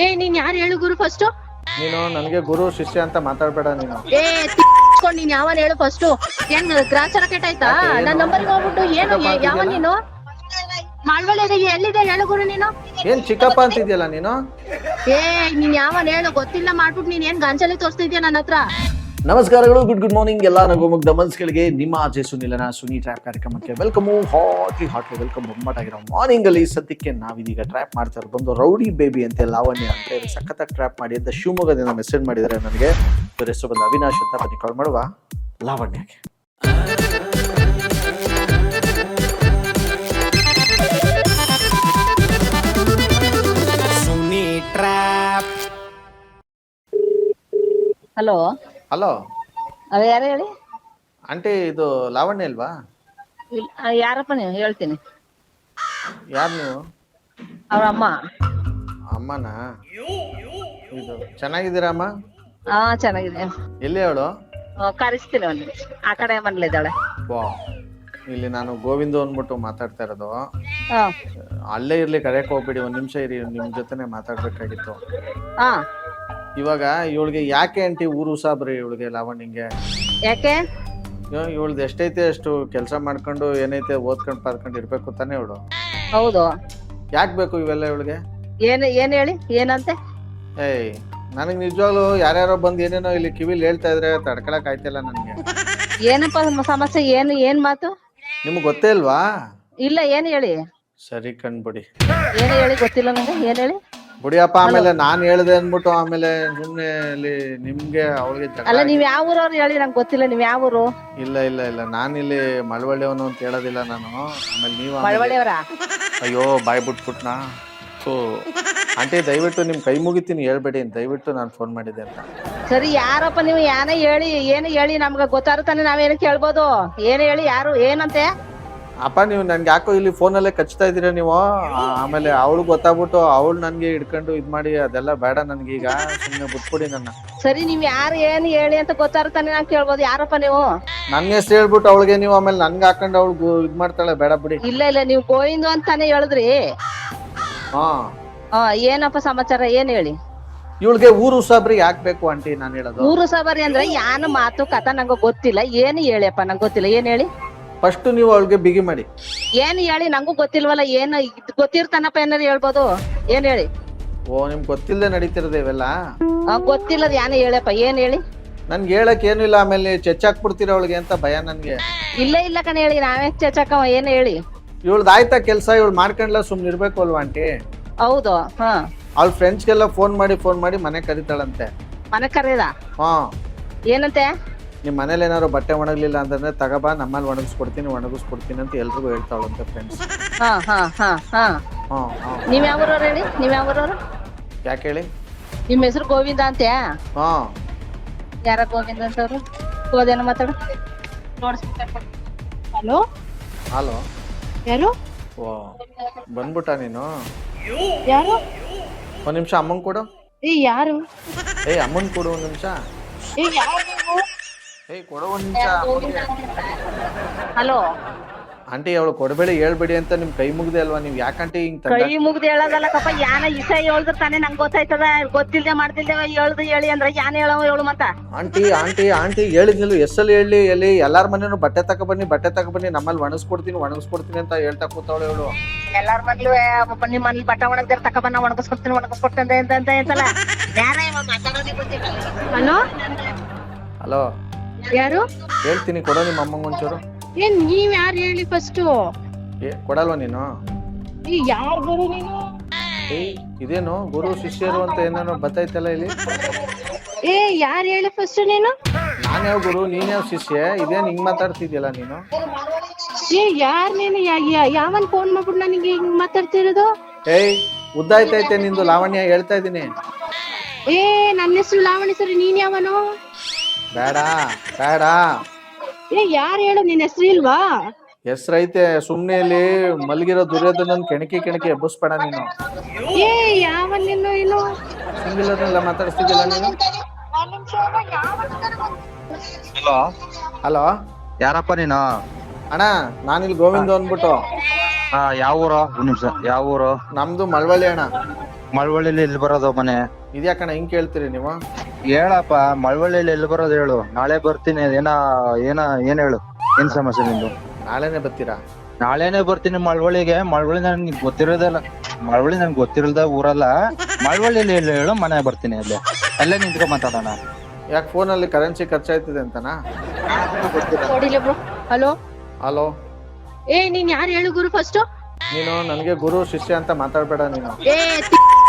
ಏ ನೀನ್ ಯಾರು ಹೇಳು ಗುರು ಫಸ್ಟ್ ನೀನು ನನಗೆ ಗುರು ಶಿಷ್ಯ ಅಂತ ಮಾತಾಡ್ಬೇಡ ನೀನು. ಏ ತಿಳ್ಕೊಂಡ್ ನೀನ್ ಯಾವನ್ ಹೇಳು ಫಸ್ಟ್ ಏನ್ ಗ್ರಾಚಾರ ಕೆಟ್ಟಾಯ್ತಾ? ನನ್ ನಂಬರ್ಗೆ ಹೋಗ್ಬಿಟ್ಟು ಏನು ಯಾವ? ನೀನು? ಮಾಳ್ವಳ್ಳಿ ಎಲ್ಲಿದೆ ಹೇಳು ಗುರು ನೀನು? ಏನ್ ಚಿಕ್ಕಪ್ಪ ಅಂತಿದ್ಯಲ್ಲ ನೀನು? ಏ ನೀನ್ ಯಾವನ್ ಹೇಳು? ಗೊತ್ತಿಲ್ಲ ಮಾಡ್ಬಿಟ್ಟು ನೀನ್ ಏನ್ ಗಾಂಚಲಿ ತೋರಿಸ್ತಿದ್ಯಾ ನನ್ನ ಹತ್ರ? ನಮಸ್ಕಾರಗಳು ಗುಡ್ ಗುಡ್ ಮಾರ್ನಿಂಗ್ ಎಲ್ಲ ನಗು ಮುಗ್ಧ ಮನ್ಸ್ಗಳಿಗೆ ನಿಮ್ಮ ಆಚೆ ಸುನಿಲನ ಸುನಿ ಟ್ರ್ಯಾಪ್ ಕಾರ್ಯಕ್ರಮಕ್ಕೆ ವೆಲ್ಕಮು ಹಾಟ್ಲಿ ಹಾಟ್ಲಿ ವೆಲ್ಕಮ್ ಬೊಂಬಾಟಾಗಿರೋ ಮಾರ್ನಿಂಗ್ ಅಲ್ಲಿ ಸದ್ಯಕ್ಕೆ ನಾವಿದೀಗ ಟ್ರ್ಯಾಪ್ ಮಾಡ್ತಾ ಇರೋದು ಬಂದು ರೌಡಿ ಬೇಬಿ ಅಂತ ಲಾವಣ್ಯ ಅಂತ ಹೇಳಿ ಸಖತ್ತಾಗಿ ಟ್ರ್ಯಾಪ್ ಮಾಡಿ ಅಂತ ಶಿವಮೊಗ್ಗದಿಂದ ಮೆಸೇಜ್ ಮಾಡಿದ್ದಾರೆ ನನಗೆ. ಇವ್ರ ಹೆಸರು ಬಂದು ಅವಿನಾಶ್ ಅಂತ ಬನ್ನಿ ಕಾಲ್ ಮಾಡುವ. ಲಾವಣ್ಯಗೆ. ಸುನಿ ಟ್ರ್ಯಾಪ್ ಹಲೋ ಹಲೋ ಅದೇ ಯಾರು ಹೇಳಿ? ಆಂಟಿ ಇದು ಲಾವಣ್ಯ ಅಲ್ವಾ? ಆ, ಯಾರಪ್ಪ ನೀವು? ಹೇಳ್ತೀನಿ. ಯಾರು ನೀವು? ಅವ್ರ ಅಮ್ಮ. ಅಮ್ಮನಾ? ಇದು ಚೆನ್ನಾಗಿದ್ದೀರಾ ಅಮ್ಮ? ಹಾ ಚೆನ್ನಾಗಿದೆ. ಎಲ್ಲಿ ಅವಳು? ಆ, ಕರೆಸ್ತೀನಿ ಒಂದು ಆ ಕಡೆ ಮನೇಲಿದ್ದಾಳೆ ವಾ ಇಲ್ಲಿ ನಾನು ಗೋವಿಂದ ಅಂದ್ಬಿಟ್ಟು ಮಾತಾಡ್ತಾ ಇರೋದು. ಹಾ ಅಲ್ಲೇ ಇರ್ಲಿ ಕರೆಯಕ್ ಹೋಗ್ಬಿಡಿ. ಒಂದ್ ನಿಮಿಷ ಇರಿ ನಿಮ್ ಜೊತೆನೆ ಮಾತಾಡ್ಬೇಕಾಗಿತ್ತು. ಹಾ ಇವಾಗ ಇವಳಿಗೆ ಯಾಕೆ ಅಂಟಿ ಊರು ಉಸಾಬ್ರಿ ಇವಳಿಗೆ ಲಾವಣ್ಯಂಗೆ? ಯಾಕೆ? ಇವಳ್ದು ಎಷ್ಟೈತೆ ಅಷ್ಟು ಕೆಲಸ ಮಾಡ್ಕೊಂಡು ಏನೈತೆ ಓದ್ಕೊಂಡು ಪಾದ್ಕೊಂಡು ಇರ್ಬೇಕು ತಾನೇ ಇವಳು? ಹೌದು. ಯಾಕೆ ಬೇಕು ಇವೆಲ್ಲ ಇವಳಿಗೆ? ಏನು ಏನು ಹೇಳಿ? ಏನಂತೆ? ಏಯ್ ನನಗೆ ನಿಜವಾಗ್ಲು ಯಾರ್ಯಾರೋ ಬಂದು ಏನೇನೋ ಇಲ್ಲಿ ಕಿವಿಲಿ ಹೇಳ್ತಾ ಇದ್ರೆ ತಡ್ಕೊಳಕ್ ಆಯ್ತಿಲ್ಲ ನನಗೆ. ಏನಪ್ಪ ಮ- ಸಮಸ್ಯೆ? ಏನು ಏನ್ ಮಾತು? ನಿಮ್ಗೆ ಗೊತ್ತೇ ಇಲ್ವಾ? ಇಲ್ಲ ಏನ್ ಹೇಳಿ? ಸರಿ ಕಣ್ಬಿಡಿ ಏನ್ ಹೇಳಿ ಗೊತ್ತಿಲ್ಲ ನನಗೆ ಏನ್ ಹೇಳಿ? ಬುಡಿಯಪ್ಪ ಆಮೇಲೆ ನಾನ್ ಹೇಳಿದೆ ಅಂದ್ಬಿಟ್ಟು ಆಮೇಲೆ ಸುಮ್ನೆ ಅಲ್ಲಿ ನಿಮ್ಗೆ ಅವ್ರಿಗೆ ಅಲ್ಲ ನೀವ್ ಯಾವ ಊರವ್ರು ಹೇಳಿ ನಂಗೆ ಗೊತ್ತಿಲ್ಲ ನೀವ್ ಯಾವ ಊರು? ಇಲ್ಲ ಇಲ್ಲ ಇಲ್ಲ. ನಾನಿಲ್ಲಿ ಮಳವಳ್ಳಿಯವನು ಅಂತ ಹೇಳೋದಿಲ್ಲ ನಾನು. ಆಮೇಲೆ ನೀವು ಆಮೇಲೆ- ಮಳವಳ್ಳಿಯವರ? ಅಯ್ಯೋ ಬಾಯ್ ಬಿಟ್ಬಿಟ್ನಾ? ಸೊ ಆಂಟಿ ದಯವಿಟ್ಟು ನಿಮ್ ಕೈ ಮುಗಿತೀನಿ ಹೇಳ್ಬೇಡಿ ದಯವಿಟ್ಟು ನಾನು ಫೋನ್ ಮಾಡಿದ್ದೆ ಅಂತ. ಸರಿ ಯಾರಪ್ಪ ನೀವು ಏನೇ ಹೇಳಿ ಏನು ಹೇಳಿ ನಮ್ಗೆ ಗೊತ್ತಾರು ತಾನೆ ನಾವೇನು ಕೇಳ್ಬೋದು? ಏನು ಹೇಳಿ ಯಾರು ಏನಂತೆ? ಅಪ್ಪ ನೀವು ನನ್ಗೆ ಯಾಕೋ ಇಲ್ಲಿ ಫೋನಲ್ಲೇ ಕಚ್ತಾ ಇದ್ದೀರಾ ನೀವು? ಆ- ಆಮೇಲೆ ಅವಳು ಗೊತ್ತಾಗ್ಬಿಟ್ಟು ಅವಳು ನನ್ಗೆ ಹಿಡ್ಕೊಂಡು ಇದ್ ಮಾಡಿ ಅದೆಲ್ಲ ಬೇಡ ನನ್ಗೆ ಈಗ. ಸುಮ್ಮನೆ ಬಿಟ್ಬಿಡಿ ನನ್ನ. ಸರಿ ನೀವ್ ಯಾರು ಏನ್ ಹೇಳಿ ಅಂತ ಗೊತ್ತಾಗ್ತಾನೆ ನಾನ್ ಕೇಳ್ಬೋದು. ಯಾರಪ್ಪ ನೀವು? ನನ್ಗೆ ಹೆಸ್ರು ಹೇಳ್ಬಿಟ್ಟು ಅವಳಿಗೆ ನೀವು ಆಮೇಲೆ ನನ್ಗೆ ಹಾಕೊಂಡು ಅವಳು ಇದ್ ಮಾಡ್ತಾಳೆ ಬೇಡ ಬಿಡಿ. ಇಲ್ಲ ಇಲ್ಲ ನೀವು ಗೋವಿಂದು ಅಂತಾನೆ ಹೇಳಿದ್ರಿ. ಹಾ. ಹಾ ಏನಪ್ಪ ಸಮಾಚಾರ? ಏನ್ ಹೇಳಿ? ಇವಳಿಗೆ ಊರು ಉಸಾಬ್ರಿ ಯಾಕೆ ಬೇಕು ಆಂಟಿ ನಾನು ಹೇಳೋದು? ಊರು ಸಬರಿ ಅಂದ್ರೆ ಯಾನ ಮಾತು ಕಥ ನಂಗೆ ಗೊತ್ತಿಲ್ಲ. ಏನು ಹೇಳಿಯಪ್ಪ ನಂಗೆ ಗೊತ್ತಿಲ್ಲ. ಏನ್ ಹೇಳಿ? ಫಸ್ಟ್ ನೀವು ಅವಳಿಗೆ ಬಿಗಿ ಮಾಡಿ. ಏನ್ ಹೇಳಿ ನಂಗೂ ಗೊತ್ತಿಲ್ವಲ್ಲ ಏನ್ ಇದ್ ಗೊತ್ತಿರ್ತಾನಪ್ಪ ಏನಾರು ಹೇಳ್ಬೋದು? ಏನ್ ಹೇಳಿ? ಓ ನಿಮ್ ಗೊತ್ತಿಲ್ಲದೆ ನಡೀತಿರೋದು ಇವೆಲ್ಲ? ಆ, ಗೊತ್ತಿಲ್ಲದ ಯಾನ ಹೇಳಪ್ಪ ಏನ್ ಹೇಳಿ? ನನ್ಗೆ ಹೇಳಕ್ ಏನು ಇಲ್ಲ ಆಮೇಲೆ ಚೆಚ್ಚಾಕ್ಬಿಡ್ತೀರ ಅವಳಿಗೆ ಅಂತ ಭಯ ನನ್ಗೆ. ಇಲ್ಲ ಇಲ್ಲ ಕಣ ಹೇಳಿ ನಾವೇ ಚಚಕ ಏನ್ ಹೇಳಿ? ಇವಳ್ದು ಆಯ್ತಾ ಕೆಲಸ ಇವಳು ಮಾಡ್ಕೊಂಡ್ಲ ಸುಮ್ನೆ ಇರ್ಬೇಕು ಅಲ್ವಾ ಆಂಟಿ? ಹೌದು ಹಾ. ಅವ್ಳ ಫ್ರೆಂಡ್ಸ್ಗೆಲ್ಲ ಫೋನ್ ಮಾಡಿ ಫೋನ್ ಮಾಡಿ ಮನೆ ಕರೀತಾಳಂತೆ. ಮನೆ ಕರೀದ ಹಾ. ಏನಂತೆ? ನಿಮ್ ಮನೇಲಿ ಏನಾದ್ರು ಬಟ್ಟೆ ಒಣಗಲಿಲ್ಲ ಅಂತಂದ್ರೆ ತಗಬಾ ನಮ್ಮಲ್ಲಿ ಒಣಗಿಸ್ಕೊಡ್ತೀನಿ ಒಣಗಿಸ್ಕೊಡ್ತೀನಿ ಅಂತ ಎಲ್ರಿಗೂ ಹೇಳ್ತಾಳಂತೆ ಫ್ರೆಂಡ್ಸ್ ಹಾ ಹಾ ಹಾ ಹಾ. ಹಾ ನೀವು ನೀವ್ ಯಾವ್ರವ್ರು ಹೇಳಿ? ನೀವ್ ಯಾವ್ರವ್ರು ಯಾಕೆ ಹೇಳಿ? ನಿಮ್ಮ ಹೆಸರು ಗೋವಿಂದ ಅಂತ ಹಾ. ಯಾರ ಗೋವಿಂದ ಅಂತವ್ರು? ಹೋದೇನ ಮಾತಾಡು. ಹಲೋ? ಹಲೋ? ಯಾರು? ಓ ಬಂದ್ಬಿಟ್ಟ ನೀನು? ಯಾರು? ಒಂದ್ ನಿಮಿಷ ಅಮ್ಮಂಗ್ ಕೊಡು. ಏ ಯಾರು? ಏಯ್ ಅಮ್ಮನ್ ಕೊಡು ಒಂದ್ ನಿಮಿಷ. ಏ ಯಾರು ನೀವು? ಏಯ್ ಕೊಡು ಒಂದ್ ನಿಮಿಷ ಹಲೋ. ಆಂಟಿ ಅವಳು ಕೊಡಬೇಡಿ ಹೇಳ್ಬೇಡಿ ಅಂತ ನಿಮ್ ಕೈ ಮುಗ್ದೆ ಅಲ್ವಾ? ನೀವ್ ಯಾಕಂಟಿ ಹಿಂಗ್ ಕೈ ಮುಗ್ದು ಹೇಳೋದಲ್ಲಕಪ್ಪ ಯಾನ ಇಸ ಹೇಳಿದ್ರ ತಾನೇ ನಂಗೆ ಗೊತ್ತಾಯ್ತದ? ಗೊತ್ತಿಲ್ದೆ ಮಾಡ್ತಿಲ್ದೆ ಹೇಳ್ದು ಹೇಳಿ ಅಂದ್ರೆ ಯಾನ ಹೇಳೋ ಹೇಳು ಮತ್ತ? ಆಂಟಿ ಆಂಟಿ ಆಂಟಿ ಹೇಳಿದ್ನಿಲ್ಲ ಎಸ್ಸಲ್ಲಿ ಹೇಳಿ ಎಲ್ಲಿ ಎಲ್ಲಾರ ಮನೇನು ಬಟ್ಟೆ ತಕ ಬನ್ನಿ ಬಟ್ಟೆ ತಕ ಬನ್ನಿ ನಮ್ಮಲ್ಲಿ ಒಣಗಿಸ್ಕೊಡ್ತೀನಿ ಒಣಗಿಸ್ಕೊಡ್ತೀನಿ ಅಂತ ಹೇಳ್ತಾ ಕೂತವಳು ಇವಳು ಎಲ್ಲಾರ ಮಗ್ಲು ನಿಮ್ಮ ಮನೇಲಿ ಬಟ್ಟೆ ಒಣಗ್ದಾರ ತಕ ಬನ್ನ ಒಣಗಿಸ್ಕೊಡ್ತೀನಿ ಒಣಗಿಸ್ಕೊಡ್ತೀನಿ ಅಂತ ಅಂತ ಅಂತಲ್ಲ? ಯಾರ ಮಾತಾಡೋದೇ ಗೊತ್ತಿಲ್ಲ. ಹಲೋ? ಯಾರು? ಹೇಳ್ತೀನಿ ಕೊಡೋ ನಿಮ್ಮ ಅಮ್ಮಂಗ ಒಂಚೂರು. ಏನ್ ನೀವ್ ಯಾರು ಹೇಳಿ ಫಸ್ಟ್ ಏ ಕೊಡಲ್ವಾ ನೀನು? ಯಾರು ಗುರು ನೀನು? ಏಯ್ ಇದೇನು ಗುರು ಶಿಷ್ಯರು ಅಂತ ಏನೇನೋ ಬತ್ತೈತಲ್ಲ ಇಲ್ಲಿ? ಏ ಯಾರು ಹೇಳಿ ಫಸ್ಟ್ ನೀನು? ನಾನೇ ಯಾವ ಗುರು ನೀನ್ ಯಾವ ಶಿಷ್ಯ? ಇದೇನು ಹಿಂಗ್ ಮಾತಾಡ್ತಿದ್ಯಲ್ಲ ನೀನು? ಏ ಯಾರ್ ನೀನು? ಯಾವನ್ ಫೋನ್ ಮಾಡ್ಬಿಟ್ಟು ನನಗೆ ಹಿಂಗ್ ಮಾತಾಡ್ತಿರೋದು? ಏಯ್ ಉದ್ದಾಯ್ತೈತೆ ನಿಂದು ಲಾವಣ್ಯ ಹೇಳ್ತಾ ಇದ್ದೀನಿ. ಏ ನನ್ನ ಹೆಸರು ಲಾವಣಿ ಸರಿ ನೀನ್ ಯಾವನು? ಬೇಡ ಬೇಡ. ಏ ಯಾರು ಹೇಳು ನಿನ್ನ ಹೆಸರು ಇಲ್ವಾ? ಹೆಸ್ರೈತೆ ಸುಮ್ನೆ ಇಲ್ಲಿ ಮಲಗಿರೋ ದುರ್ಯೋಧನ ಕೆಣಕಿ ಕೆಣಕಿ ಎಬ್ಬಿಸ್ಬೇಡ ನೀನು. ಏ ಯಾವ ನಿನ್ನ ಏನು ಸಿಂಗಿಲ್ಲ ಮಾತಾಡ್ತಿದ್ದಿಲ್ಲ ನೀನು? ಹಲೋ? ಹಲೋ? ಯಾರಪ್ಪ ನೀನು? ಅಣ್ಣ ನಾನಿಲ್ಲಿ ಗೋವಿಂದ ಅಂದ್ಬಿಟ್ಟು. ಹಾ ಯಾವ ಊರು? ಒಂದ್ ನಿಮಿಷ ಯಾವ ಊರು? ನಮ್ದು ಮಳವಳ್ಳಿ ಅಣ್ಣ. ಮಳವಳ್ಳಿಲಿ ಎಲ್ಲಿ ಬರೋದು ಮನೆ? ಇದ್ಯಾಕಣ ಹಿಂಗ್ ಕೇಳ್ತೀರಿ ನೀವು? ಹೇಳಪ್ಪ ಮಳವಳ್ಳಿಲಿ ಎಲ್ಲಿ ಬರೋದು ಹೇಳು. ನಾಳೆ ಬರ್ತೀನಿ ಏನ ಏನ ಏನ್ ಹೇಳು? ಏನ್ ಸಮಸ್ಯೆ ನಿಂದು? ನಾಳೆನೆ ಬರ್ತೀರಾ? ನಾಳೆನೆ ಬರ್ತೀನಿ ಮಳವಳ್ಳಿಗೆ. ಮಳವಳ್ಳಿ ನನ್ಗೆ ಗೊತ್ತಿರೋದಲ್ಲ ಮಳವಳ್ಳಿ ನನ್ಗೆ ಗೊತ್ತಿರಲ್ದ ಊರಲ್ಲ. ಮಳವಳ್ಳಿಲಿ ಎಲ್ಲಿ ಹೇಳು ಮನೆ ಬರ್ತೀನಿ ಅಲ್ಲಿ. ಅಲ್ಲೇ ನಿಂತ್ಕೊ ಮಾತಾಡೋಣ. ಯಾಕೆ ಫೋನಲ್ಲಿ ಕರೆನ್ಸಿ ಖರ್ಚಾಯ್ತದೆ ಅಂತನಾ? ನೋಡಿಲ್ಲ ಬ್ರೋ. ಹಲೋ? ಹಲೋ? ಏ ನೀನ್ ಯಾರು ಹೇಳು ಗುರು ಫಸ್ಟ್ ನೀನು ನನಗೆ ಗುರು ಶಿಷ್ಯ ಅಂತ ಮಾತಾಡಬೇಡ ನೀನು. ಏ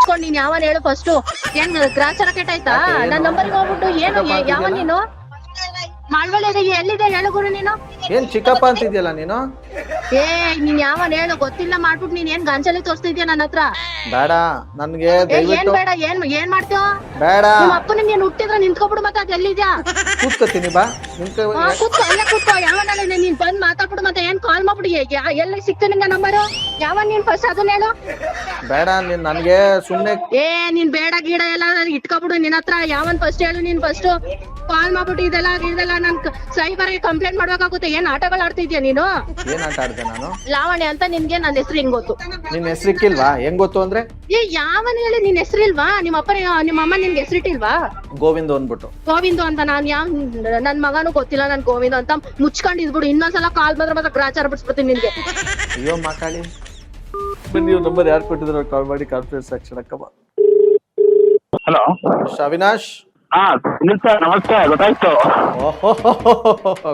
ತಿಕ್ಕೊಂಡ್ ನೀನ್ ಯಾವನ್ ಹೇಳು ಫಸ್ಟ್ ಏನ್ ಗ್ರಾಚಾರ ಕೆಟ್ಟಾಯ್ತಾ? ನನ್ ನಂಬರ್ ಹೋಗ್ಬಿಟ್ಟು ಏನು ಏ- ಯಾವ ನೀನು? ಮಾಳ್ವಳ್ಳಿ ಎಲ್ಲಿದೆ ಹೇಳು ಗುರು ನೀನು? ಏನ್ ಚಿಕ್ಕಪ್ಪ ಅಂತಿದ್ಯಲ್ಲ ನೀನು? ಏ ನೀನ್ ಯಾವನ್ ಹೇಳು ಗೊತ್ತಿಲ್ಲ ಮಾಡ್ಬಿಟ್ಟು ನೀನ್ ಏನ್ ಗಂಜಲಿ ತೋರಿಸ್ತಿದ್ಯಾ ನನ್ನ ಹತ್ರ? ಬೇಡ ನನ್ಗೆ ಏ ಏನ್ ದಯವಿಟ್ಟು ಬೇಡ ಏನ್ ಏನ್ ಮಾಡ್ತೀವ ಬೇಡ. ನಿಮ್ಮ ಅಪ್ಪನ ನೀನ್ ಹುಟ್ಟಿದ್ರೆ ನಿಂತ್ಕೊಬಿಡು ಮತ್ತೆ ಅದ್ ಎಲ್ಲಿದ್ಯಾ? ಕೂತ್ಕೋತೀನಿ ಬಾ. ನಿಂತ್ಕೊ ಹಾ, ಕೂತ್ಕೋ ಅಲ್ಲೇ ಕೂತ್ಕೋ. ಯಾವನಲ್ಲ ನೀನ್ ಬಂದ್ ಮಾತಾಡ್ಬಿಡು ಮತ್ತೆ ಏನ್ ಕಾಲ್ ಮಾಡ್ಬಿಡಿ. ಎಲ್ಲಿ ಸಿಕ್ತು ನಿಂಗ ನಂಬರು ಯಾವ ನೀನ್ ಫಸ್ಟ್ ಅದನ್ನ ಹೇಳು? ಬೇಡ ನೀನ್ ನನ್ಗೆ ಸುಮ್ನೆ ಏ ನೀನ್ ಬೇಡ ಗೀಡ ಎಲ್ಲ ಇಟ್ಕೊಬಿಡು ನಿನ್ ಹತ್ರ. ಯಾವನ್ ಫಸ್ಟ್ ಹೇಳು ನೀನ್ ಫಸ್ಟ್ ಕಾಲ್ ಮಾಡ್ಬಿಟ್ಟು ಇದೆಲ್ಲ ಇದೆಲ್ಲ ನನ್ ಸೈಬರ್ ಕಂಪ್ಲೇಂಟ್ ಮಾಡ್ಬೇಕಾಗುತ್ತೆ. ಏನ್ ಆಟಗಳು ಆಡ್ತಿದ್ಯಾ ನೀನು? ಏನ್ ಆಟ ಆಡ್ದೆ ನಾನು? ಲಾವಣ್ಯ ಅಂತ ನಿನ್ಗೆ ನನ್ನ ಹೆಸರು ಹೆಂಗ್ ಗೊತ್ತು? ನಿನ್ ಹೆಸರಿಕ್ಕಿಲ್ವಾ ಹೆಂಗ್ ಗೊತ್ತು ಅಂದ್ರೆ? ಏ ಯಾವನ್ ಹೇಳಿ ನಿನ್ ಹೆಸರಿಲ್ವಾ ನಿಮ್ಮ ಅಪ್ಪ ನಿಮ್ಮ ಅಮ್ಮ ನಿನ್ಗೆ ಹೆಸರಿಟ್ಟಿಲ್ವಾ ಗೋವಿಂದ ಅಂದ್ಬಿಟ್ಟು. ಗೋವಿಂದ ಅಂತ ನಾನ್ ಯಾವ ನನ್ ಮಗನು ಗೊತ್ತಿಲ್ಲ ನನ್ ಗೋವಿಂದ ಅಂತ ಮುಚ್ಕೊಂಡ್ ಇದ್ಬಿಡು ಇನ್ನೊಂದ್ಸಲ ಕಾಲ್ ಬಂದ್ರೆ ಮತ್ತೆ ಗ್ರಾಚಾರ ಬಿಡ್ಸ್ಬಿಡ್ತೀನಿ ನಿನ್ಗೆ. ಅಯ್ಯೋ ಮಾತಾಡಿ ನೀವು ನಂಬರ್ ಯಾರು ಕೊಟ್ಟಿದ್ರು? ಕಾಲ್ ಮಾಡಿ ಕಾನ್ಫರೆನ್ಸ್ ಅಕ್ಕಮ್ಮ ಹಲೋ ಅವಿನಾಶ್? ಹಾ ನಮಸ್ಕಾರ ಸರ್ ನಮಸ್ತೆ ಗೊತ್ತಾಯ್ತು. ಓಹೋ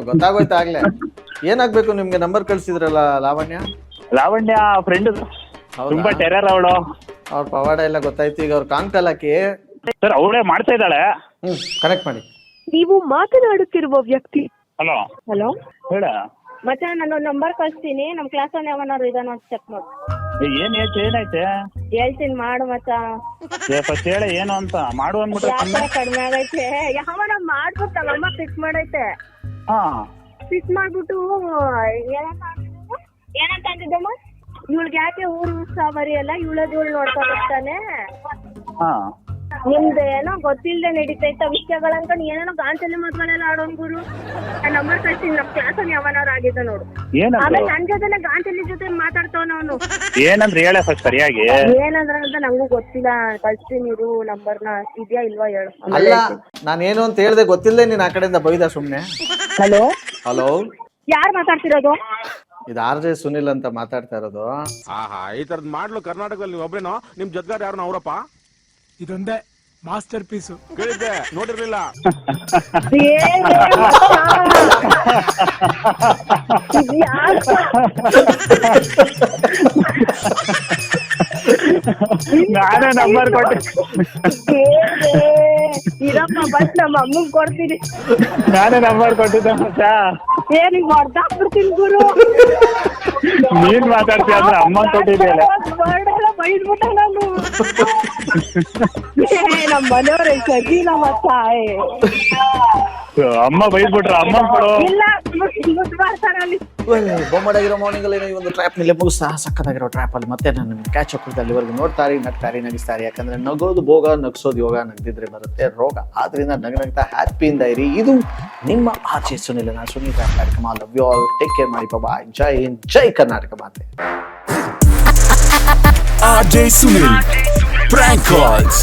ಗೊತ್ತಾಗೋಯ್ತು ಆಗ್ಲೇ. ಏನಾಗ್ಬೇಕು ನಿಮ್ಗೆ? ನಂಬರ್ ಕಳ್ಸಿದ್ರಲ್ಲ ಲಾವಣ್ಯ? ಲಾವಣ್ಯ ಫ್ರೆಂಡ್ ಹೌದಾ? ತುಂಬಾ ಟೆರರ್ ಅವಳು. ಅವ್ರ ಪವಾಡ ಎಲ್ಲ ಗೊತ್ತಾಯ್ತು. ಈಗ ಅವ್ರ ಕಾಂಕಲ್ ಹಾಕಿ ಸರ್ ಅವಳೇ ಮಾಡ್ತಾ ಇದ್ದಾಳೆ. ಹ್ಮ್ ಕನೆಕ್ಟ್ ಮಾಡಿ. ನೀವು ಮಾತನಾಡುತ್ತಿರುವ ವ್ಯಕ್ತಿ ಹಲೋ. ಹಲೋ? ಹೇಳ. ಮತ್ತೆ ನಾನು ನಂಬರ್ ಕಳಿಸ್ತೀನಿ. ನಮ್ ಕ್ಲಾಸ್ ಅವನ ಯಾವನಾರು ಇದಾನ ಅಂತ ಚೆಕ್ ಮಾಡು. ಏನ್ ಹೇಳ್ತಿ ಏನೈತೆ ಹೇಳ್ತೀನಿ ಮಾಡು ಮತ್ತ. ಫಸ್ಟ್ ಹೇಳ ಏನು ಅಂತ? ಮಾಡು ಅಂದ್ಬಿಟ್ರೆ ಕಡಿಮೆ ಆಗೈತೆ. ಯಾವ ಮಾಡ್ಬಿಟ್ಟು ನಮ್ಮಮ್ಮ ಫಿಕ್ಸ್ ಮಾಡೈತೆ. ಹಾ. ಫಿಕ್ಸ್ ಮಾಡ್ಬಿಟ್ಟು ಏನಂತ ಅಂದಿದ್ದಮ್ಮ? ಏನಂತ ಅಂದಿದ್ದಮ್ಮ ಇವಳಿಗೆ ಯಾಕೆ ಊರು ಸಾವರಿ ಎಲ್ಲ ಇವಳದ್ ಇವಳು ನೋಡ್ಕೊಂಡ್ ಹೋಗ್ತಾನೆ. ಹಾ. ನಿಮ್ದು ಏನೋ ಗೊತ್ತಿಲ್ದೆ ನಡೀತೈತೆ ವಿಷಯಗಳು ಅನ್ಕೊಂಡು ಏನೇನೋ ಗಾಂಚಲಿ ಮಾತುಗಳೆಲ್ಲ ಆಡೋನ್ ಗುರು. ನಾನ್ ನಂಬರ್ ಕಳ್ಸ್ತೀನಿ ನಮ್ ಕ್ಲಾಸ್ ಅಲ್ಲಿ ಯಾವನಾರು ಆಗಿದ್ದ ನೋಡು. ಏನಂದ್ರು? ಆಮೇಲೆ ನನ್ ಜೊತೆನೆ ಗಾಂಚಲಿ ಜೊತೆ ಮಾತಾಡ್ತಾವನ ಅವನು. ಏನಂದ್ರೆ ಹೇಳ ಫಸ್ಟ್ ಸರಿಯಾಗಿ. ಏನಂದ್ರ ಅಂತ ನಂಗೂ ಗೊತ್ತಿಲ್ಲ. ಕಳ್ಸ್ತೀನಿ ಇರು ನಂಬರ್ನ ಇದ್ಯಾ ಇಲ್ವಾ ಹೇಳು. ಅಲ್ಲ ನಾನೇನು ಅಂತ ಹೇಳ್ದೆ ಗೊತ್ತಿಲ್ಲದೆ ನೀನ್ ಆ ಕಡೆಯಿಂದ ಬೈದ ಸುಮ್ನೆ. ಹಲೋ? ಹಲೋ? ಯಾರ್ ಮಾತಾಡ್ತಿರೋದು? ಇದು ಆರ್ ಜೆ ಸುನಿಲ್ ಅಂತ ಮಾತಾಡ್ತಾ ಇರೋದು. ಆಹಾ ಈ ತರದ್ ಮಾಡ್ಲು ಕರ್ನಾಟಕದಲ್ಲಿ ನೀವು ಒಬ್ರೇನೋ? ನಿಮ್ ಜೊತೆಗಾರ ಯಾರು ಅವರಪ್ಪ? ಇದೊಂದೇ ಮಾಸ್ಟರ್ ಪೀಸು. ಕೇಳಿದ್ದೆ ನೋಡಿರ್ಲಿಲ್ಲ. ನಾನೇ ನಂಬರ್ ಕೊಟ್ಟೆ. ಇರಪ್ಪ ಬಸ್ ನಮ್ಮ ಅಮ್ಮಗ್ ಕೊಡ್ತೀನಿ. ನಾನೇ ನಂಬರ್ ಕೊಟ್ಟಿದ್ದೆ ಮಚ್ಚ ಏನಿಗ್ ಹೊಡ್ದಾಕ್ಬಿಡ್ತೀನಿ ಗುರು? ನೀನ್ ಮಾತಾಡ್ತೀಯ ಅಂದ್ರೆ ಅಮ್ಮ ಕೊಟ್ಟಿದ್ದೇನೆ ಬೈದ್ಬಿಟ್ಟೆ ನಾನು. ಏ, ನಮ್ ಮನೆಯವ್ರೆ ಸರಿ ನಮ್ಮ ತಾಯಿ. ಅಮ್ಮ ಬೈದ್ಬಿಟ್ರ ಅಮ್ಮ ಕೊಡು. ಇಲ್ಲ ಬೊಮ್ಮಡಾಗಿರೋ ಮಾರ್ನಿಂಗ್ ಅಲ್ಲಿ ಈ ಒಂದು ಟ್ರ್ಯಾಪ್ ಮೇಲೆ ಮುಗಿಸ ಸಕ್ಕತ್ತಾಗಿರೋ ಟ್ರ್ಯಾಪ್ ಅಲ್ಲಿ ಮತ್ತೆ ನಾನು ಕ್ಯಾಚ್ ಹಾಕ್ಬಿಡ್ತಾ ಅಲ್ಲಿವರೆಗೂ ನೋಡ್ತಾರೆ, ನಗ್ತಾರೆ, ನಗಿಸ್ತಾರೆ. ಯಾಕಂದ್ರೆ ನಗೋದು ಭೋಗ, ನಗ್ಸೋದು ಯೋಗ, ನಗ್ದಿದ್ರೆ ಬರುತ್ತೆ ರೋಗ. ಆದ್ರಿಂದ ನಗ ನಗ್ತಾ ಹ್ಯಾಪಿಯಿಂದ ಇರಿ. ಇದು ನಿಮ್ಮ ಆಚೆ ಸುನಿಲ್, ನಾನು ಸುನಿಲ್ ಕಾರ್ಯಕ್ರಮ love you all take care ಮಾಡಿ ಬಾಯ್ ಜೈ ಹಿಂದ್ ಜೈ ಕರ್ನಾಟಕ ಮಾತೆ. Prank calls.